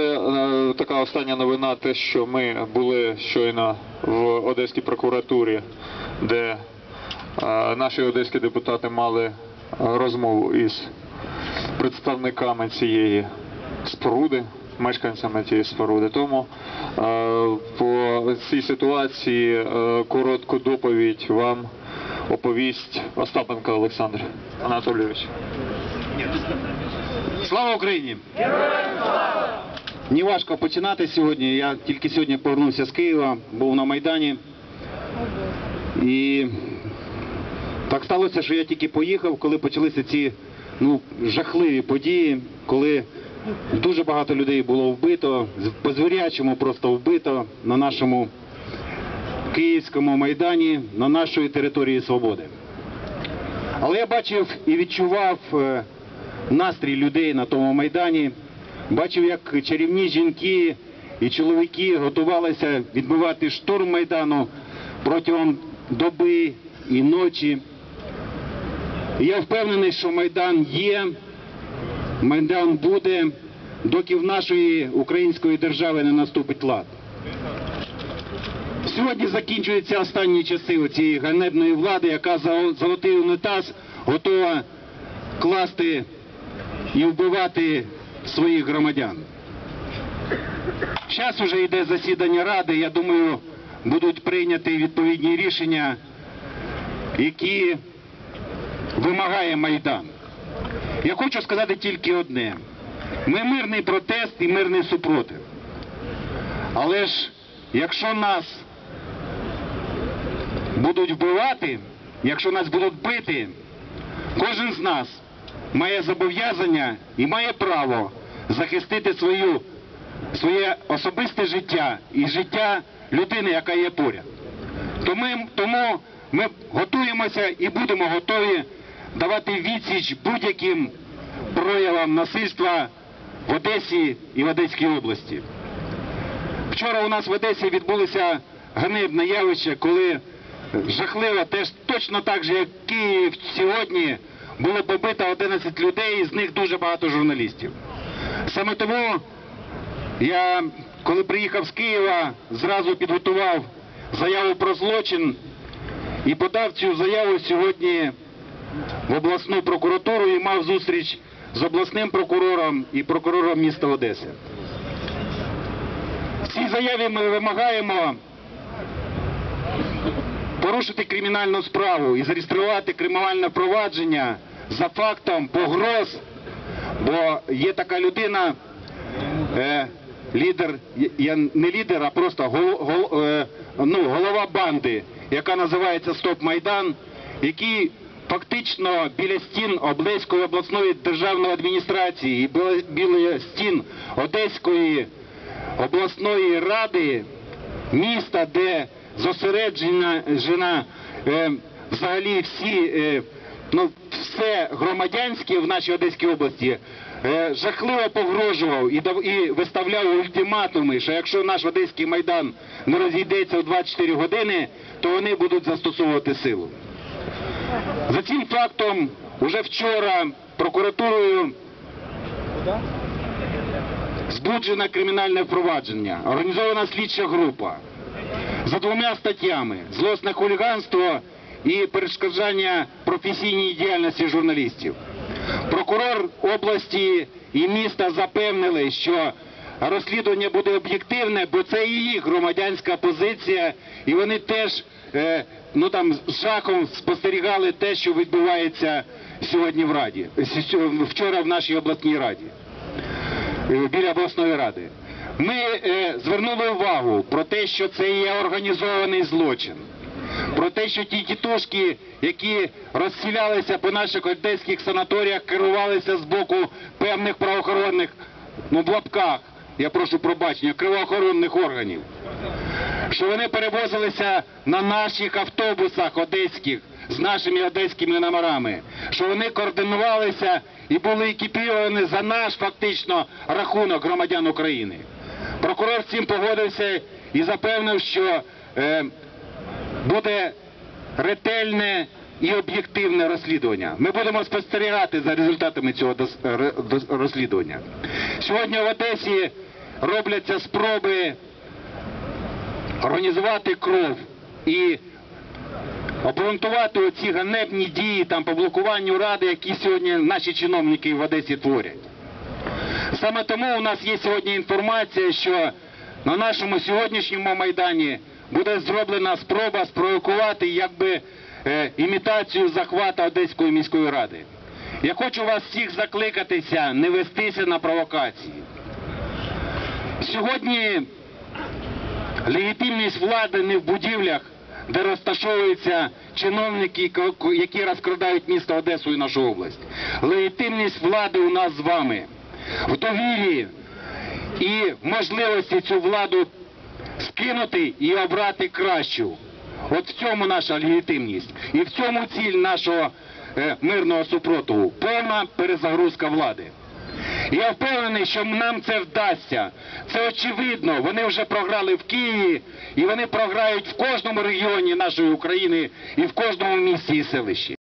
Е, Така остання новина, те, що ми були щойно в Одеській прокуратурі, де е, наші одеські депутати мали розмову із представниками цієї споруди, мешканцями цієї споруди. Тому е, по цій ситуації е, коротку доповідь вам оповість Остапенко Олександр Анатолійович. Слава Україні! Мені важко починати сьогодні. Я тільки сьогодні повернувся з Києва, був на Майдані. І так сталося, що я тільки поїхав, коли почалися ці ну, жахливі події, коли дуже багато людей було вбито, по-звірячому просто вбито на нашому київському майдані, на нашої території свободи. Але я бачив і відчував е, настрій людей на тому майдані. Бачив, як чарівні жінки і чоловіки готувалися відбивати штурм майдану протягом доби і ночі. І я впевнений, що майдан є, майдан буде, доки в нашої української держави не наступить лад. Сьогодні закінчуються останні часи цієї ганебної влади, яка за золотий унітаз готова класти і вбивати своїх громадян. Зараз вже йде засідання ради. Я думаю, будуть прийняті відповідні рішення, які вимагає Майдан. Я хочу сказати тільки одне: ми мирний протест і мирний супротив. Але ж якщо нас будуть вбивати, якщо нас будуть бити, кожен з нас має зобов'язання і має право захистити свою, своє особисте життя і життя людини, яка є поряд. Тому, тому ми готуємося і будемо готові давати відсіч будь-яким проявам насильства в Одесі і в Одеській області. Вчора у нас в Одесі відбулося ганебне явище, коли жахливо, теж точно так же, як Київ сьогодні, було побито 11 людей, з них дуже багато журналістів. Саме тому я, коли приїхав з Києва, зразу підготував заяву про злочин і подав цю заяву сьогодні в обласну прокуратуру і мав зустріч з обласним прокурором і прокурором міста Одеси. В цій заяві ми вимагаємо порушити кримінальну справу і зареєструвати кримінальне провадження за фактом погроз, бо є така людина, е, лідер, я не лідер, а просто гол, гол, е, ну, голова банди, яка називається Стоп Майдан, який фактично біля стін Облеської обласної державної адміністрації і біля стін Одеської обласної ради міста, де зосереджена жена, е, взагалі всі, е, ну, все громадянське в нашій Одеській області е, жахливо погрожував і, дав, і виставляв ультиматуми, що якщо наш Одеський майдан не розійдеться у 24 години, то вони будуть застосовувати силу. За цим фактом уже вчора прокуратурою збуджено кримінальне впровадження, організована слідча група за двома статтями: злосне хуліганство і перешкоджання професійній діяльності журналістів. Прокурор області і міста запевнили, що розслідування буде об'єктивне, бо це і їх громадянська позиція, і вони теж е, ну там з жахом спостерігали те, що відбувається сьогодні в раді, вчора в нашій обласній раді е, біля обласної ради. Ми е, звернули увагу про те, що це є організований злочин, про те, що ті тітушки, які розсілялися по наших одеських санаторіях, керувалися з боку певних правоохоронних, ну в лапках, я прошу пробачення, кривоохоронних органів, що вони перевозилися на наших автобусах одеських з нашими одеськими номерами, що вони координувалися і були екіпіровані за наш фактично рахунок громадян України. Прокурор з цим погодився і запевнив, що е, буде ретельне і об'єктивне розслідування. Ми будемо спостерігати за результатами цього розслідування. Сьогодні в Одесі робляться спроби організувати кров і обґрунтувати оці ганебні дії там по блокуванню ради, які сьогодні наші чиновники в Одесі творять. Саме тому у нас є сьогодні інформація, що на нашому сьогоднішньому майдані буде зроблена спроба спровокувати якби е, імітацію захвату Одеської міської ради. Я хочу вас всіх закликатися, не вестися на провокації. Сьогодні легітимність влади не в будівлях, де розташовуються чиновники, які розкрадають місто Одесу і нашу область. Легітимність влади у нас з вами в довірі і в можливості цю владу скинути і обрати кращу. От в цьому наша легітимність. І в цьому ціль нашого е, мирного супротиву. Повна перезагрузка влади. Я впевнений, що нам це вдасться. Це очевидно. Вони вже програли в Києві, і вони програють в кожному регіоні нашої України і в кожному місті і селищі.